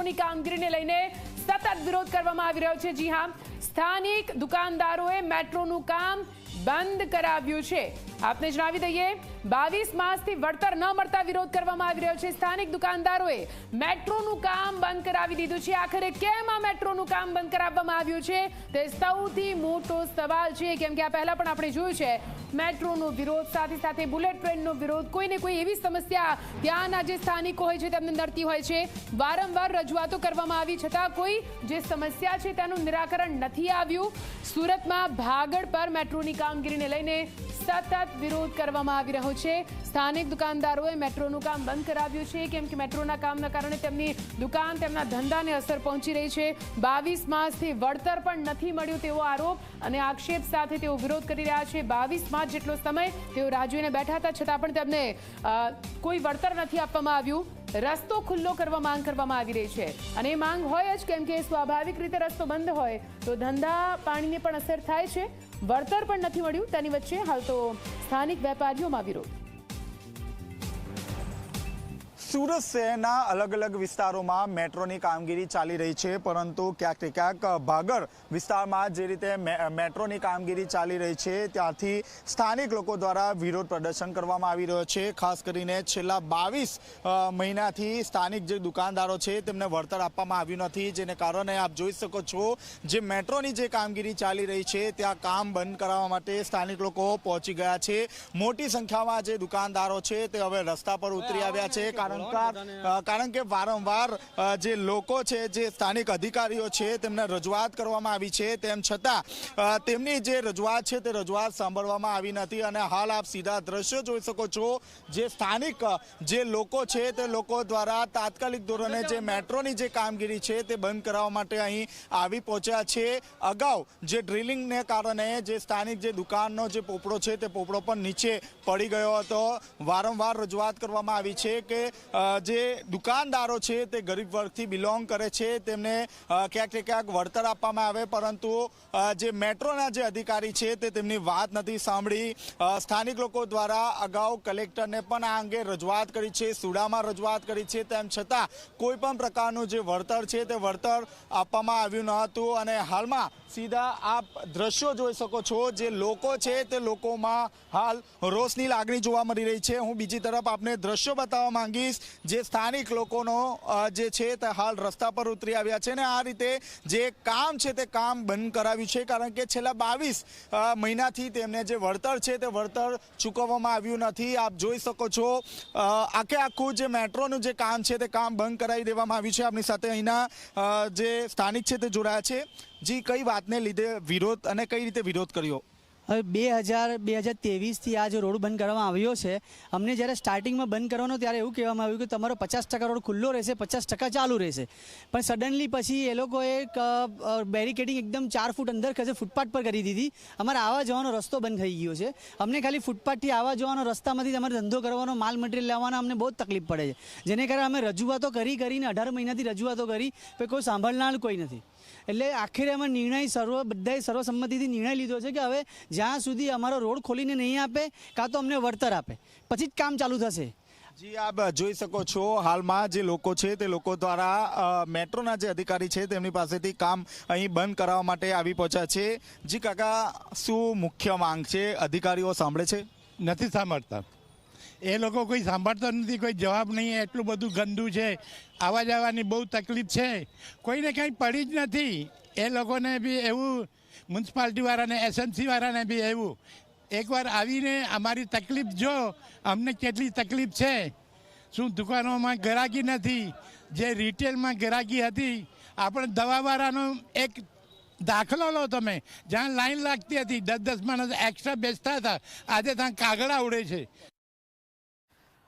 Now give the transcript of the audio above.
મેટ્રોની કામગીરીને લઈને સતત વિરોધ કરવામાં આવી રહ્યો છે. જી હા, સ્થાનિક દુકાનદારોએ મેટ્રોનું કામ બંધ કરાવ્યું છે. આપને જણાવી દઈએ, બાવીસ માસથી વળતર ન મળતા વિરોધ કરવામાં આવી રહ્યો છે. સ્થાનિક દુકાનદારોએ મેટ્રોનું કામ બંધ કરાવી દીધું છે. આખરે કેમ આ મેટ્રોનું કામ બંધ કરાવવામાં આવ્યું છે? તે સૌથી મોટો સવાલ છે. કેમ કે આ પહેલા પણ આપણે જોયું છે, મેટ્રોનો વિરોધ, સાથે સાથે બુલેટ ટ્રેનનો વિરોધ, કોઈને કોઈ એવી સમસ્યા ત્યાંના જે સ્થાનિકો હોય છે, તેમને નડતી હોય છે, વારંવાર રજૂઆતો કરવામાં આવી. છતાં કોઈ જે સમસ્યા છે, તેનું નિરાકરણ નથી આવ્યું. સુરતમાં ભાગળ પર મેટ્રોની કામગીરીને લઈને સતત વિરોધ કરવામાં આવી રહ્યો છે. સ્થાનિક દુકાનદારોએ મેટ્રોનું કામ બંધ કરાવ્યું છે, કેમ કે મેટ્રોના કામના કારણે તેમની દુકાન તેમના ધંધાને અસર પહોંચી રહી છે. બાવીસ માસથી વળતર પણ નથી મળ્યું તેવો આરોપ અને આક્ષેપ સાથે તેઓ વિરોધ કરી રહ્યા છે. બાવીસ માસ જેટલો સમય તેઓ રાજવીને બેઠા હતા, છતાં પણ તેમને કોઈ વળતર નથી આપવામાં આવ્યું. રસ્તો ખુલ્લો કરવા માંગ કરવામાં આવી રહી છે. અને માંગ હોય જ કેમ કે સ્વાભાવિક રીતે રસ્તો બંધ હોય, તો ધંધા પાણીને પણ અસર થાય છે. વળતર પણ નથી મળ્યું. તેની વચ્ચે હાલ તો સ્થાનિક વેપારીઓમાં વિરોધ. સુરત શહેરના અલગ અલગ વિસ્તારોમાં મેટ્રોની કામગીરી ચાલી રહી છે, પરંતુ ક્યાંક ક્યાંક ભાગર વિસ્તારમાં જે રીતે મેટ્રોની કામગીરી ચાલી રહી છે, ત્યાંથી સ્થાનિક લોકો દ્વારા વિરોધ પ્રદર્શન કરવામાં આવી રહ્યો છે. ખાસ કરીને છેલ્લા બાવીસ મહિનાથી સ્થાનિક જે દુકાનદારો છે, તેમને વળતર આપવામાં આવ્યું નથી. જેને કારણે આપ જોઈ શકો છો, જે મેટ્રોની જે કામગીરી ચાલી રહી છે, ત્યાં કામ બંધ કરાવવા માટે સ્થાનિક લોકો પહોંચી ગયા છે. મોટી સંખ્યામાં જે દુકાનદારો છે, તે હવે રસ્તા પર ઉતરી આવ્યા છે. કારણ કે અ, કારણ કે વારંવાર જે લોકો છે જે સ્થાનિક અધિકારીઓ છે તેમને રજૂઆત કરવામાં આવી છે તેમ છતાં તેમની જે રજૂઆત છે તે રજૂઆત સાંભળવામાં આવી નથી અને હાલ આપ સીધા દ્રશ્યો જોઈ શકો છો જે સ્થાનિક જે લોકો છે તે લોકો દ્વારા તાત્કાલિક ધોરણે જે મેટ્રોની જે કામગીરી છે તે બંધ કરાવવા માટે અહીં આવી પહોંચ્યા છે. અગાઉ જે ડ્રિલિંગને કારણે જે સ્થાનિક જે દુકાનનો જે પોપડો છે તે પોપડો પણ નીચે પડી ગયો હતો. વારંવાર રજૂઆત કરવામાં આવી છે કે જે દુકાનદારો છે તે ગરીબ વર્ગથી બિલોંગ કરે છે, તેમને ક્યાંક ક્યાંક વળતર આપવામાં આવે, પરંતુ જે મેટ્રોના જે અધિકારી છે તે તેમની વાત નથી સાંભળી. સ્થાનિક લોકો દ્વારા અગાઉ કલેક્ટરને પણ આ અંગે રજૂઆત કરી છે, સુડામાં રજૂઆત કરી છે, તેમ છતાં કોઈ પણ પ્રકારનું જે વળતર છે તે વળતર આપવામાં આવ્યું ન હતું અને હાલમાં સીધા આપ દ્રશ્યો જોઈ શકો છો. જે લોકો છે તે લોકોમાં હાલ રોષની લાગણી જોવા મળી રહી છે. હું બીજી તરફ આપને દ્રશ્યો બતાવવા માંગીશ. જે સ્થાનિક લોકોનો જે છે તે હાલ રસ્તા પર ઉતરી આવ્યા છે ને આ રીતે જે કામ છે તે કામ બંધ કરાવ્યું છે. કારણ કે છેલ્લા બાવીસ મહિનાથી તેમને જે વળતર છે તે વળતર ચૂકવવામાં આવ્યું નથી. આપ જોઈ શકો છો આખે આખું જે મેટ્રોનું જે કામ છે તે કામ બંધ કરાવી દેવામાં આવ્યું છે. આપણી સાથે અહીંના જે સ્થાનિક છે તે જોડાયા છે. જી, કઈ વાતને લીધે વિરોધ અને કઈ રીતે વિરોધ કર્યો? હવે બે હજાર બે હજાર તેવીસથી આ જે રોડ બંધ કરવામાં આવ્યો છે, અમને જ્યારે સ્ટાર્ટિંગમાં બંધ કરવાનો ત્યારે એવું કહેવામાં આવ્યું કે તમારો પચાસ ટકા રોડ ખુલ્લો રહેશે, પચાસ ટકા ચાલુ રહેશે. પણ સડનલી પછી એ લોકોએ બેરિકેડિંગ એકદમ ચાર ફૂટ અંદર ખસે ફૂટપાથ પર કરી દીધી. અમારે આવવા જવાનો રસ્તો બંધ થઈ ગયો છે. અમને ખાલી ફૂટપાથથી આવવા જવાનો રસ્તામાંથી તમારે ધંધો કરવાનો, માલ મટીરિયલ લાવવાનો અમને બહુ તકલીફ પડે છે. જેને કારણે અમે રજૂઆતો કરી, કરીને અઢાર મહિનાથી રજૂઆતો કરી, પણ કોઈ સાંભળનાર કોઈ નથી. એટલે આખરે અમે નિર્ણય સર્વ બધાએ સર્વસંમતિથી નિર્ણય લીધો છે કે હવે જ્યાં સુધી અમારો રોડ ખોલીને નહીં આપે કાં તો અમને વળતર આપે. પછી જ કામ ચાલુ થશે. જી આપ જોઈ શકો છો હાલમાં જે લોકો છે તે લોકો દ્વારા મેટ્રોના જે અધિકારી છે તેમની પાસેથી કામ અહીં બંધ કરાવવા માટે આવી પહોંચ્યા છે. જી કાકા શું મુખ્ય માંગ છે? અધિકારીઓ સાંભળે છે? નથી સાંભળતા. એ લોકો કોઈ સાંભળતો નથી, કોઈ જવાબ નહીં, એટલું બધું ગંદુ છે. આવવા જવાની બહુ તકલીફ છે. કોઈને કંઈ પડી જ નથી. એ લોકોને બી એવું મ્યુનિસિપાલિટીવાળાને એસએમસીવાળાને બી એવું. એકવાર આવીને અમારી તકલીફ જો, અમને કેટલી તકલીફ છે. શું દુકાનોમાં ગરાગી નથી? જે રિટેલમાં ગરાગી હતી, આપણે દવાવાળાનો એક દાખલો લો તમે. જ્યાં લાઈન લાગતી હતી, દસ દસ માણસ એક્સ્ટ્રા બેસતા હતા. આજે ત્યાં કાગળા ઉડે છે.